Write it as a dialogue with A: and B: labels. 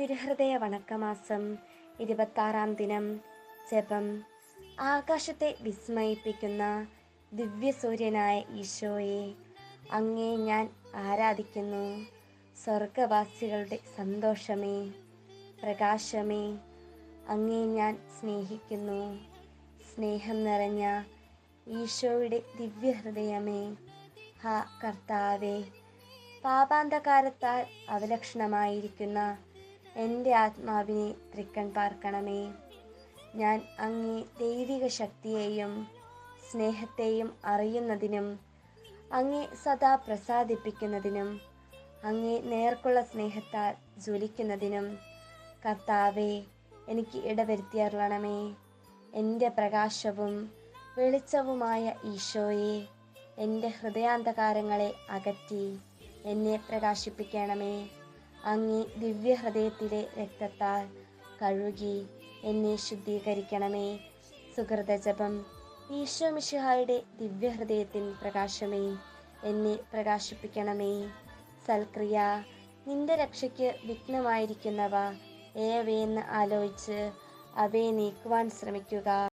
A: തിരുഹൃദയ വണക്കമാസം ഇരുപത്താറാം ദിനം. ജപം. ആകാശത്തെ വിസ്മയിപ്പിക്കുന്ന ദിവ്യസൂര്യനായ ഈശോയെ അങ്ങേ ഞാൻ ആരാധിക്കുന്നു. സ്വർഗവാസികളുടെ സന്തോഷമേ പ്രകാശമേ അങ്ങേ ഞാൻ സ്നേഹിക്കുന്നു. സ്നേഹം നിറഞ്ഞ ഈശോയുടെ ദിവ്യഹൃദയമേ ഹാ കർത്താവേ പാപാന്തകാരത്താൽ അവലക്ഷണമായിരിക്കുന്ന എന്റെ ആത്മാവിനെ തൃക്കൺ പാർക്കണമേ. ഞാൻ അങ്ങേ ദൈവിക ശക്തിയെയും സ്നേഹത്തെയും അറിയുന്നതിനും അങ്ങേ സദാ പ്രസാദിപ്പിക്കുന്നതിനും അങ്ങേ നേർക്കുള്ള സ്നേഹത്താൽ ജ്വലിക്കുന്നതിനും കർത്താവെ എനിക്ക് ഇടവരുത്തിയറിയണമേ എന്റെ പ്രകാശവും വെളിച്ചവുമായ ഈശോയെ എന്റെ ഹൃദയാന്തകാരങ്ങളെ അകറ്റി എന്നെ പ്രകാശിപ്പിക്കണമേ. അങ്ങേ ദിവ്യഹൃദയത്തിലെ രക്തത്താൽ കഴുകി എന്നെ ശുദ്ധീകരിക്കണമേ. സുഹൃതജപം ഈശോ മിശിഹായുടെ ദിവ്യഹൃദയത്തിൻ പ്രകാശമേ. എന്നെ പ്രകാശിപ്പിക്കണമേ. സൽക്രിയ നിന്റെ രക്ഷയ്ക്ക് വിഘ്നമായിരിക്കുന്നവ ഏവയെന്ന് ആലോചിച്ച് അവയെ നീക്കുവാൻ ശ്രമിക്കുക.